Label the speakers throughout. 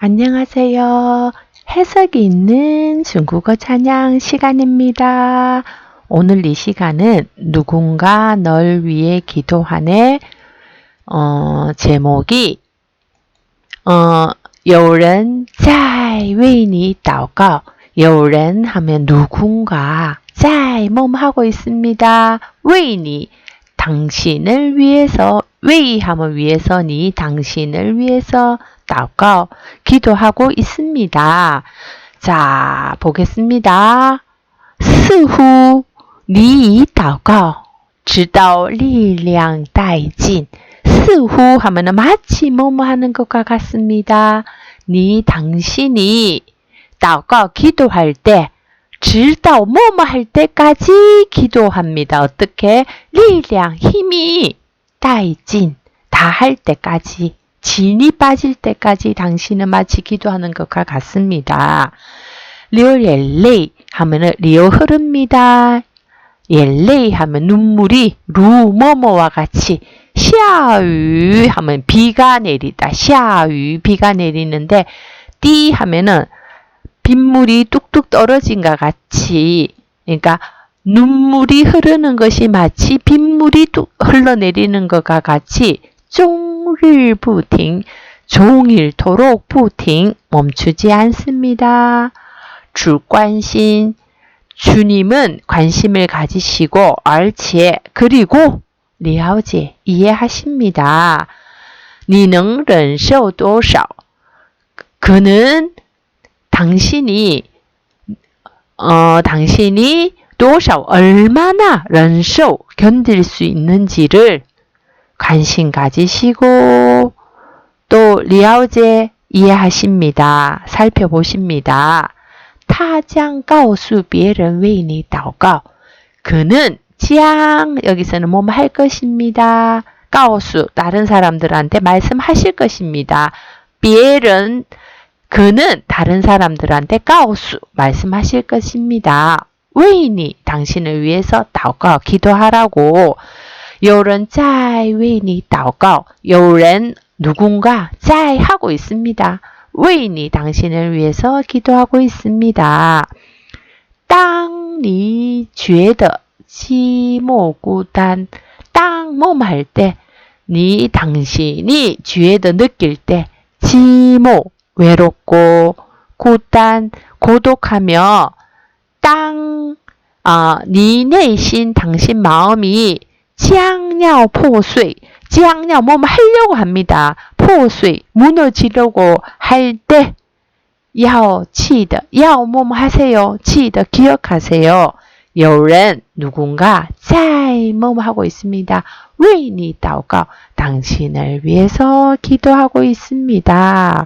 Speaker 1: 안녕하세요. 해석이 있는 중국어 찬양 시간입니다. 오늘 이 시간은 누군가 널 위해 기도하네 어, 제목이 어, 有人在为你祷告.有人 하면 누군가 在몸 하고 있습니다. 为你 당신을 위해서 为 하면 위해서 니 당신을 위해서 祷告 기도하고 있습니다. 자, 보겠습니다. 似乎你祷告直到力量殆尽似乎 하면은 마치 뭐뭐 하는 것과 같습니다. 니 당신이 祷告 기도할 때 질다 어머어마 할 때까지 기도합니다. 어떻게? 리량, 힘이 다이진, 다 할 때까지, 진이 빠질 때까지 당신은 마치 기도하는 것과 같습니다. 리얼렐레이 하면은 리어 흐릅니다. 옐레이 하면 눈물이 루머머와 뭐, 같이 샤유 하면 비가 내리다. 샤유 비가 내리는데 띠 하면은 빗물이 뚝뚝 떨어진 것 같이 그러니까 눈물이 흐르는 것이 마치 빗물이 뚝 흘러내리는 것과 같이 종일 부팅 종일토록 부팅 멈추지 않습니다. 주관심 주님은 관심을 가지시고 알치에 그리고 리아오제 이해하십니다. 니능 忍受多少 그는 당신이 어 당신이 多少 얼마나 忍受 견딜 수 있는지를 관심 가지시고 또 리아오제 이해하십니다. 살펴보십니다. 타장 가오수 비에른 웨이니祷告 그는 짱 여기서는 뭐 할 것입니다. 가오수 다른 사람들한테 말씀하실 것입니다. 비에른 그는 다른 사람들한테 가오수 말씀하실 것입니다. 웨이니 당신을 위해서祷告 기도하라고 有人在为你祷告有人 누군가 在 하고 있습니다. 为你 당신을 위해서 기도하고 있습니다. 当你觉得寂寞孤单当 몸할 때, 니 당신이 觉得 느낄 때, 寂寞 외롭고 고단, 고독하며 땅, 아, 니 내신 당신 마음이 지양냐 포수이 지양냐 뭐 하려고 합니다. 포수이 무너지려고 할때 야오 치더 야오 뭐 하세요. 치더 기억하세요. 요런 누군가 잘뭐 하고 있습니다. 왜니 따오가 당신을 위해서 기도하고 있습니다.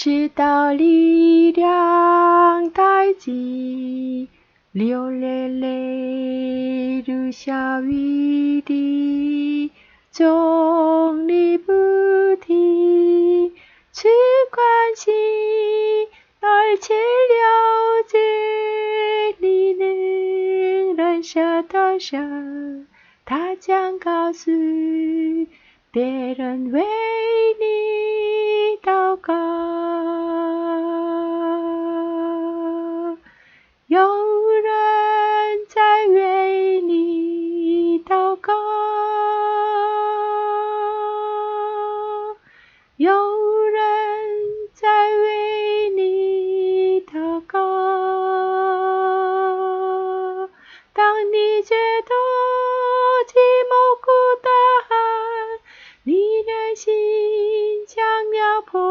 Speaker 1: 直到力量殆尽流泪泪如下雨滴众里不停，去关心，而且了解你能忍受多少，他将告诉别人为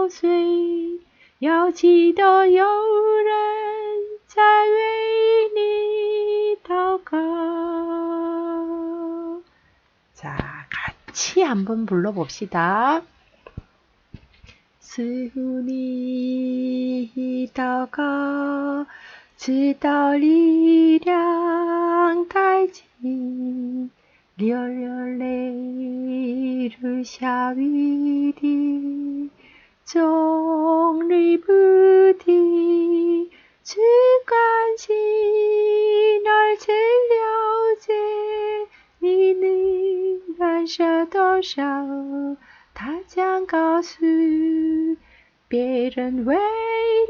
Speaker 1: 岁，要记得有人在为你祷告。 자, 같이 한번 불러봅시다. 스훈이祷告知道力量太近，流流泪如下雨滴， 终日不停，只关心而且了解你能忍受多少，他将告诉别人为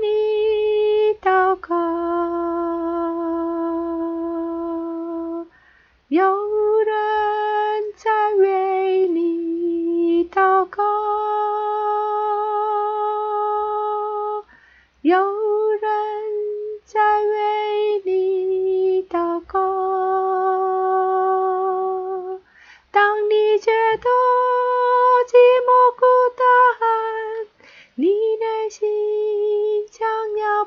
Speaker 1: 你祷告。有人在为你祷告，要